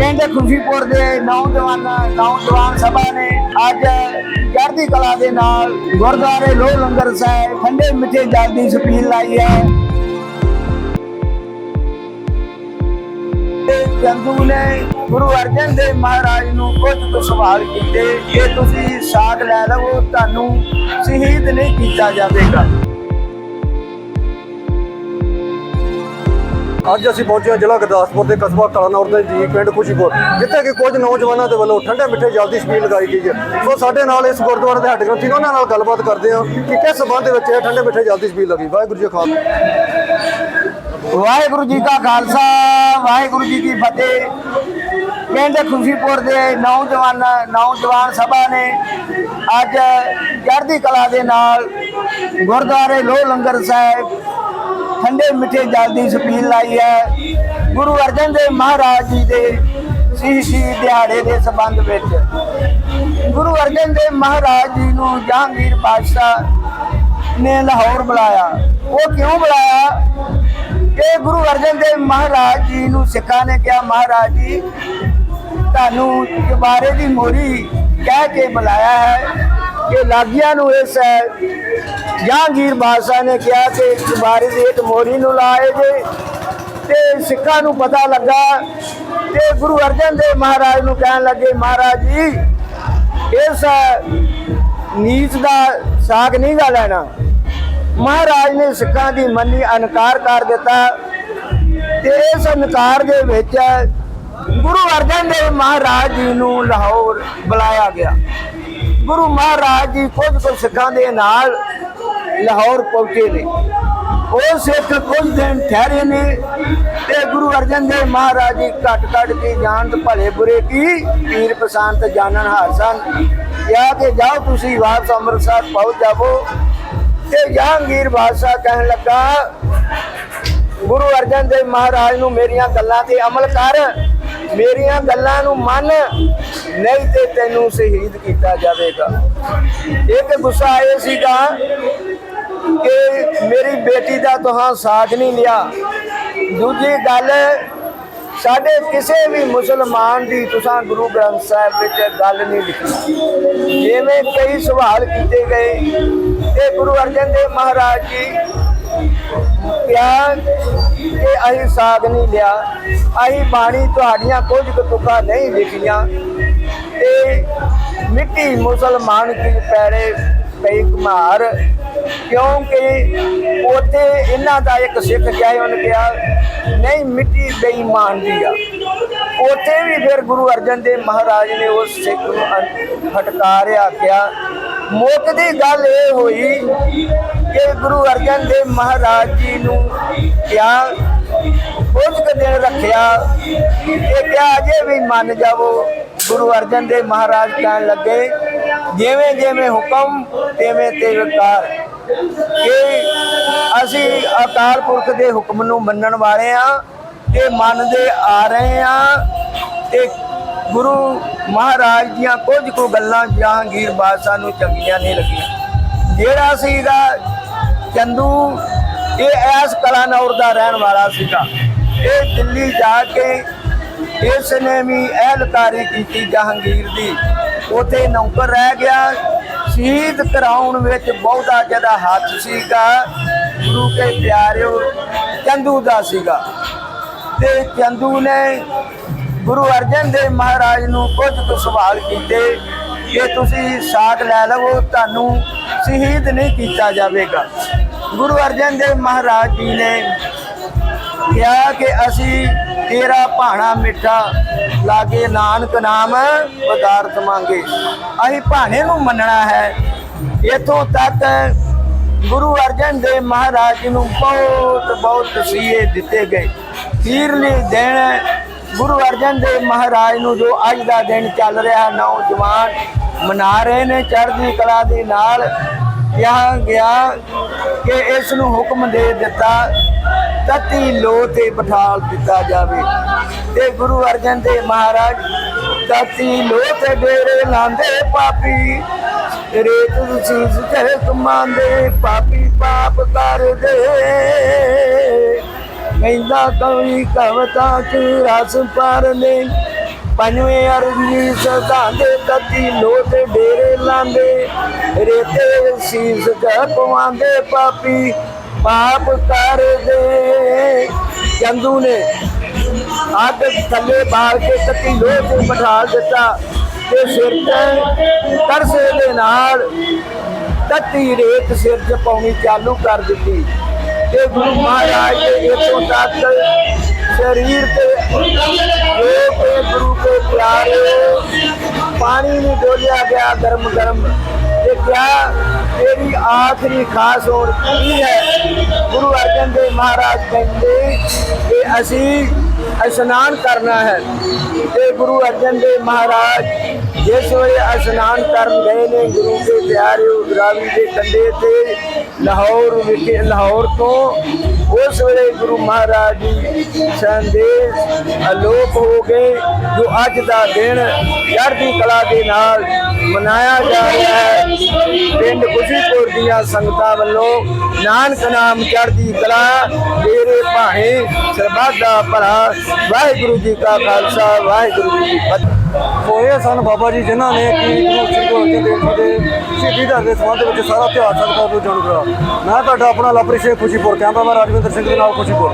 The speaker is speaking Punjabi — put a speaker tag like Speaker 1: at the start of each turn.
Speaker 1: ਪਿੰਡ ਖੁਸ਼ੀਪੁਰ ਦੇ ਨੌਜਵਾਨਾਂ ਨੌਜਵਾਨ ਸਭਾ ਨੇ ਅੱਜ ਚੜ੍ਹਦੀ ਕਲਾ ਦੇ ਨਾਲ ਗੁਰਦੁਆਰੇ ਲੋਹ ਲੰਗਰ ਸਾਹਿਬ ਠੰਡੇ ਮਿੱਠੇ ਜਲ ਦੀ ਸਪੀਲ ਲਾਈ ਹੈ। ਚੰਦੂ ਨੇ ਗੁਰੂ ਅਰਜਨ ਦੇਵ ਮਹਾਰਾਜ ਨੂੰ ਕੁਝ ਕੁ ਸਵਾਲ ਕੀਤੇ। ਜੇ ਤੁਸੀਂ ਸਾਗ ਲੈ ਲਵੋ, ਤੁਹਾਨੂੰ ਸ਼ਹੀਦ ਨਹੀਂ ਕੀਤਾ ਜਾਵੇਗਾ।
Speaker 2: ਅੱਜ ਅਸੀਂ ਪਹੁੰਚੇ ਹਾਂ ਜ਼ਿਲ੍ਹਾ ਗੁਰਦਾਸਪੁਰ ਦੇ ਕਸਬਾ ਕਲਾਨੌਰ ਦੇ ਜੀ ਪਿੰਡ ਖੁਸ਼ੀਪੁਰ, ਜਿੱਥੇ ਕਿ ਕੁਝ ਨੌਜਵਾਨਾਂ ਦੇ ਵੱਲੋਂ ਠੰਡੇ ਮਿੱਠੇ ਜਲ ਦੀ ਛਬੀਲ ਲਗਾਈ ਗਈ ਹੈ। ਸੋ ਸਾਡੇ ਨਾਲ ਇਸ ਗੁਰਦੁਆਰੇ ਦੇ ਹੈੱਡ ਗ੍ਰੰਥੀ ਉਹਨਾਂ ਨਾਲ ਗੱਲਬਾਤ ਕਰਦੇ ਹਾਂ ਕਿ ਕਿਸ ਸਬੰਧ ਦੇ ਵਿੱਚ ਇਹ ਠੰਡੇ ਮਿੱਠੇ ਜਲ ਦੀ ਛਬੀਲ ਲੱਗੀ। ਵਾਹਿਗੁਰੂ ਜੀ ਕਾ ਖਾਲਸਾ।
Speaker 1: ਵਾਹਿਗੁਰੂ ਜੀ ਕਾ ਖਾਲਸਾ, ਵਾਹਿਗੁਰੂ ਜੀ ਕੀ ਫਤਿਹ। ਪਿੰਡ ਖੁਸ਼ੀਪੁਰ ਦੇ ਨੌਜਵਾਨ ਨੌਜਵਾਨ ਸਭਾ ਨੇ ਅੱਜ ਚੜ੍ਹਦੀ ਕਲਾ ਦੇ ਨਾਲ ਗੁਰਦੁਆਰੇ ਲੋਹ ਲੰਗਰ ਸਾਹਿਬ ਠੰਡੇ ਮਿੱਠੇ ਜਲ ਦੀ ਸਪੀਲ ਲਾਈ ਹੈ। ਗੁਰੂ ਅਰਜਨ ਦੇਵ ਮਹਾਰਾਜ ਜੀ ਦੇ ਸ਼ਹੀਦੀ ਦਿਹਾੜੇ ਦੇ ਸੰਬੰਧ ਵਿੱਚ। ਗੁਰੂ ਅਰਜਨ ਦੇਵ ਮਹਾਰਾਜ ਜੀ ਨੂੰ ਜਹਾਂਗੀਰ ਪਾਤਸ਼ਾਹ ਨੇ ਲਾਹੌਰ ਬੁਲਾਇਆ। ਉਹ ਕਿਉਂ ਬੁਲਾਇਆ? ਕਿ ਗੁਰੂ ਅਰਜਨ ਦੇਵ ਮਹਾਰਾਜ ਜੀ ਨੂੰ ਸਿੱਖਾਂ ਨੇ ਕਿਹਾ, ਮਹਾਰਾਜ ਜੀ, ਤੁਹਾਨੂੰ ਚੁਬਾਰੇ ਦੀ ਮੋਰੀ ਕਹਿ ਕੇ ਬੁਲਾਇਆ ਹੈ। ਕਿ ਲਾਗੀਆਂ ਨੂੰ ਇਸ ਜਹਾਂਗੀਰ ਬਾਦਸ਼ਾਹ ਨੇ ਕਿਹਾ ਕਿ ਚੁਬਾਰੇ ਦੀ ਇੱਕ ਮੋਰੀ ਨੂੰ ਲਾਏ ਜੇ। ਤੇ ਸਿੱਖਾਂ ਨੂੰ ਪਤਾ ਲੱਗਾ ਤੇ ਗੁਰੂ ਅਰਜਨ ਦੇਵ ਮਹਾਰਾਜ ਨੂੰ ਕਹਿਣ ਲੱਗੇ, ਮਹਾਰਾਜ ਜੀ, ਇਸ ਨੀਚ ਦਾ ਸਾਗ ਨਹੀਂ ਗਾ ਲੈਣਾ। ਮਹਾਰਾਜ ਨੇ ਸਿੱਖਾਂ ਦੀ ਮੰਨੀ ਅਨਕਾਰ ਕਰ ਦਿੱਤਾ ਤੇ ਇਸ ਅਨਕਾਰ ਦੇ ਵਿੱਚ ਗੁਰੂ ਅਰਜਨ ਦੇਵ ਮਹਾਰਾਜ ਜੀ ਨੂੰ ਲਾਹੌਰ ਬੁਲਾਇਆ ਗਿਆ। ਗੁਰੂ ਮਹਾਰਾਜ ਜੀ ਖੁਦ ਕੋ ਸਿੱਖਾਂ ਦੇ ਨਾਲ ਲਾਹੌਰ ਪਹੁੰਚੇ ਨੇ। ਉਹ ਸਿੱਖ ਕੁਝ ਦਿਨ ਠਹਿਰੇ ਨੇ ਤੇ ਗੁਰੂ ਅਰਜਨ ਦੇਵ ਮਹਾਰਾਜ ਜੀ ਘਟ ਘਟ ਕੇ ਜਾਣਤ ਭਲੇ ਬੁਰੇ ਕੀ, ਪੀਰ ਪਸੰਤ ਜਾਣਨ ਹਾਸਨ ਕਿਹਾ ਕਿ ਜਾਓ ਤੁਸੀਂ ਵਾਪਸ ਅੰਮ੍ਰਿਤਸਰ ਪਹੁੰਚ ਜਾਵੋ ਤੇ ਜਹਾਂਗੀਰ ਬਾਦਸ਼ਾਹ ਕਹਿਣ ਲੱਗਾ, ਗੁਰੂ ਅਰਜਨ ਦੇਵ ਮਹਾਰਾਜ ਨੂੰ ਮੇਰੀਆਂ ਗੱਲਾਂ ਤੇ ਅਮਲ ਕਰ। ਮੇਰੀਆਂ ਗੱਲਾਂ ਨੂੰ ਮੰਨ, ਨਹੀਂ ਤੇ ਤੈਨੂੰ ਸ਼ਹੀਦ ਕੀਤਾ ਜਾਵੇਗਾ। ਇੱਕ ਗੁੱਸਾ ਇਹ ਸੀਗਾ ਕਿ ਮੇਰੀ ਬੇਟੀ ਦਾ ਤੁਹਾਂ ਸਾਥ ਨਹੀਂ ਲਿਆ। ਦੂਜੀ ਗੱਲ, ਸਾਡੇ ਕਿਸੇ ਵੀ ਮੁਸਲਮਾਨ ਦੀ ਤੁਸਾਂ ਗੁਰੂ ਗ੍ਰੰਥ ਸਾਹਿਬ ਵਿੱਚ ਗੱਲ ਨਹੀਂ ਲਿਖੀ। ਜਿਵੇਂ ਕਈ ਸਵਾਲ ਕੀਤੇ ਗਏ, ਤੇ ਗੁਰੂ ਅਰਜਨ ਦੇਵ ਮਹਾਰਾਜ ਜੀ ਕਿਹਾ ਕਿ ਅਸੀਂ ਸਾਗ ਨਹੀਂ ਲਿਆ। ਅਸੀਂ ਬਾਣੀ ਤੁਹਾਡੀਆਂ ਕੁਝ ਤੁਕਾਂ ਨਹੀਂ ਲਿਖੀਆਂ ਤੇ ਮਿੱਟੀ ਮੁਸਲਮਾਨ ਕੀ ਪੈਰੇ ਪਈ ਕੁਮਾਰ ਕਿਉਂਕਿ ਉੱਥੇ ਇਹਨਾਂ ਦਾ ਇੱਕ ਸਿੱਖ ਗਿਆ ਉਹਨੇ ਕਿਹਾ, ਨਹੀਂ, ਮਿੱਟੀ ਬੇਈਮਾਨ ਦੀ ਆ। ਉੱਥੇ ਵੀ ਫਿਰ ਗੁਰੂ ਅਰਜਨ ਦੇਵ ਮਹਾਰਾਜ ਨੇ ਉਸ ਸਿੱਖ ਨੂੰ ਅੰ- ਫਟਕਾਰਿਆ ਕਿਹਾ ਮੁੱਖ ਦੀ ਗੱਲ ਇਹ ਹੋਈ ਕਿ ਗੁਰੂ ਅਰਜਨ ਦੇਵ ਮਹਾਰਾਜ ਜੀ ਨੂੰ ਕਿਹਾ ਕੁਝ ਕੁ ਦਿਨ ਰੱਖਿਆ ਇਹ ਕਿਹਾ, ਅਜੇ ਵੀ ਮੰਨ ਜਾਵੋ, ਗੁਰੂ ਅਰਜਨ ਦੇਵ ਮਹਾਰਾਜ ਕਹਿਣ ਲੱਗੇ, ਜਿਵੇਂ ਜਿਵੇਂ ਹੁਕਮ, ਤਿਵੇਂ ਤਿਵੇਂ ਕਾਰ ਕਿ ਅਸੀਂ ਅਕਾਲ ਪੁਰਖ ਦੇ ਹੁਕਮ ਨੂੰ ਮੰਨਣ ਵਾਲੇ ਆ ਤੇ ਮੰਨਦੇ ਆ ਰਹੇ ਆ ਤੇ ਗੁਰੂ ਮਹਾਰਾਜ ਦੀਆਂ ਕੁਝ ਕੁ ਗੱਲਾਂ ਜਹਾਂਗੀਰ ਬਾਦਸ਼ਾਹ ਨੂੰ ਚੰਗੀਆਂ ਨਹੀਂ ਲੱਗੀਆਂ। ਜਿਹੜਾ ਸੀਗਾ ਚੰਦੂ, ਇਹ ਐਸ ਕਲਾਨੌਰ ਦਾ ਰਹਿਣ ਵਾਲਾ ਸੀਗਾ। ਇਹ ਦਿੱਲੀ ਜਾ ਕੇ ਇਸ ਨੇ ਵੀ ਅਹਿਲਕਾਰੀ ਕੀਤੀ ਜਹਾਂਗੀਰ ਦੀ। ਉਥੇ ਨੌਕਰ ਰਹਿ ਗਿਆ। ਸ਼ਹੀਦ ਕਰਾਉਣ ਵਿੱਚ ਬਹੁਤਾ ਜ਼ਿਆਦਾ ਹੱਥ ਸੀਗਾ। ਗੁਰੂ ਕੇ ਪਿਆਰਿਓ ਚੰਦੂ ਦਾ ਸੀਗਾ। ਤੇ ਚੰਦੂ ਨੇ ਗੁਰੂ ਅਰਜਨ ਦੇਵ ਮਹਾਰਾਜ ਨੂੰ ਕੁਝ ਕੁ ਸਵਾਲ ਕੀਤੇ ਕਿ ਤੁਸੀਂ ਸਾਥ ਲੈ ਲਵੋ, ਤੁਹਾਨੂੰ ਸ਼ਹੀਦ ਨਹੀਂ ਕੀਤਾ ਜਾਵੇਗਾ। ਗੁਰੂ ਅਰਜਨ ਦੇਵ ਮਹਾਰਾਜ ਜੀ ਨੇ ਕਿਹਾ ਕਿ ਅਸੀਂ ਤੇਰਾ ਭਾਣਾ ਮਿੱਠਾ ਲਾਗੇ ਨਾਨਕ ਨਾਮ ਪਦਾਰਥ ਮੰਗੇ। ਅਸੀਂ ਭਾਣੇ ਨੂੰ ਮੰਨਣਾ ਹੈ। ਇਥੋਂ ਤੱਕ ਗੁਰੂ ਅਰਜਨ ਦੇਵ ਮਹਾਰਾਜ ਜੀ ਨੂੰ ਬਹੁਤ ਬਹੁਤ ਤਸੀਹੇ ਦਿੱਤੇ ਗਏ। ਤੀਰਲੇ ਦਿਨ ਗੁਰੂ ਅਰਜਨ ਦੇਵ ਮਹਾਰਾਜ ਨੂੰ ਜੋ ਅੱਜ ਦਾ ਦਿਨ ਚੱਲ ਰਿਹਾ, ਨੌਜਵਾਨ ਮਨਾ ਰਹੇ ਨੇ, ਚੜ੍ਹਦੀ ਕਲਾ ਦੇ ਨਾਲ ਕਿਹਾ ਗਿਆ ਕਿ ਇਸ ਨੂੰ ਹੁਕਮ ਦੇ ਦਿੱਤਾ, ਤਤੀ ਲੋ ਤੇ ਬਿਠਾਲ ਦਿੱਤਾ ਜਾਵੇ। ਤੇ ਗੁਰੂ ਅਰਜਨ ਦੇਵ ਮਹਾਰਾਜ ਤਤੀ ਲੋ ਤੇ ਡੇਰੇ ਲਾਂਦੇ ਪਾਪੀ ਰੇਤ ਸੀਸ ਤੇ ਕਮਾਂਦੇ ਪਾਪੀ ਪਾਪ ਕਰਦੇ। ਕਹਿੰਦਾ ਕਵੀ ਕਵਤਾ ਚ ਰਸ ਪਰ ਪੰਜਵੇਂ ਅਰਜੀ ਸਦਾਂਦੇ ਤਤੀ ਲੋਟ ਡੇਰੇ ਲਾਂਦੇ ਰੇਤੇ ਸੀਸ ਪਵਾਉਂਦੇ ਪਾਪੀ, ਪਾਪ ਕਰਦੇ। ਚੰਦੂ ਨੇ ਅੱਗ ਥੱਲੇ ਬਾਲ ਕੇ ਤਤੀ ਲੋਹ ਤੇ ਬਿਠਾ ਦਿੱਤਾ ਤੇ ਸਿਰ ਤੇ ਤਰਸੇ ਦੇ ਨਾਲ ਤਤੀ ਰੇਤ ਸਿਰ 'ਚ ਪਾਉਣੀ ਚਾਲੂ ਕਰ ਦਿੱਤੀ। ਤੇ ਗੁਰੂ ਮਹਾਰਾਜ ਦੇ ਇਥੋਂ ਤੱਕ ਸਰੀਰ ਤੇ ਜੋ ਕੇ ਗੁਰੂ ਕੇ ਪਿਆਰੇ ਪਾਣੀ ਨਹੀਂ ਡੋਲਿਆ ਗਿਆ ਗਰਮ ਗਰਮ। ਤੇ ਕਿਆ ਤੇਰੀ ਆਖਰੀ ਖਾਸ ਹੋਣ ਕੀ ਹੈ? ਗੁਰੂ ਅਰਜਨ ਦੇਵ ਮਹਾਰਾਜ ਕਹਿੰਦੇ ਕਿ ਅਸੀਂ ਇਸ਼ਨਾਨ ਕਰਨਾ ਹੈ। ਤੇ ਗੁਰੂ ਅਰਜਨ ਦੇਵ ਮਹਾਰਾਜ ਜਿਸ ਵੇਲੇ ਇਸ਼ਨਾਨ ਕਰਨ ਗਏ ਨੇ, ਗੁਰੂ ਦੇ ਪਿਆਰੇ ਰਾਵੀ ਦੇ ਕੰਢੇ ਤੇ ਲਾਹੌਰ ਵਿਖੇ, ਲਾਹੌਰ ਤੋਂ ਉਸ ਵੇਲੇ ਗੁਰੂ ਮਹਾਰਾਜ ਜੀ ਸੰਦੇਸ਼ ਅਲੋਪ ਹੋ ਗਏ, ਜੋ ਅੱਜ ਦਾ ਦਿਨ ਚੜ੍ਹਦੀ ਕਲਾ ਦੇ ਨਾਲ ਮਨਾਇਆ ਜਾ ਰਿਹਾ ਹੈ। ਪਿੰਡ ਖੁਸ਼ੀਪੁਰ ਦੀਆਂ ਸੰਗਤਾਂ ਵੱਲੋਂ ਨਾਨਕ ਨਾਮ ਚੜ੍ਹਦੀ ਕਲਾ ਤੇਰੇ ਭਾਣੇ ਸਰਬੱਤ ਦਾ ਭਲਾ ਵਾਹਿਗੁਰੂ ਜੀ ਕਾ ਖਾਲਸਾ, ਵਾਹਿਗੁਰੂ ਜੀ ਕੀ
Speaker 2: ਇਹ ਸਨ ਬਾਬਾ ਜੀ ਜਿਨ੍ਹਾਂ ਨੇ ਕਿ ਸ੍ਰੀ ਗੁਰੂ ਅਰਜਨ ਦੇਵ ਜੀ ਦੇ ਸ਼ਹੀਦੀ ਦਿਹਾੜੇ ਦੇ ਸੰਬੰਧ ਵਿੱਚ ਸਾਰਾ ਇਤਿਹਾਸ ਸੰਗਤਾਂ ਨੂੰ ਜਾਣੂ ਕਰਾ ਮੈਂ ਤੁਹਾਡਾ ਆਪਣਾ ਲਾਪਰੀ ਸ਼ੇਖ ਖੁਸ਼ੀਪੁਰ, ਕੈਮਰਾਮੈਨ ਰਾਜਵਿੰਦਰ ਸਿੰਘ ਦੇ ਨਾਲ ਖੁਸ਼ੀਪੁਰ।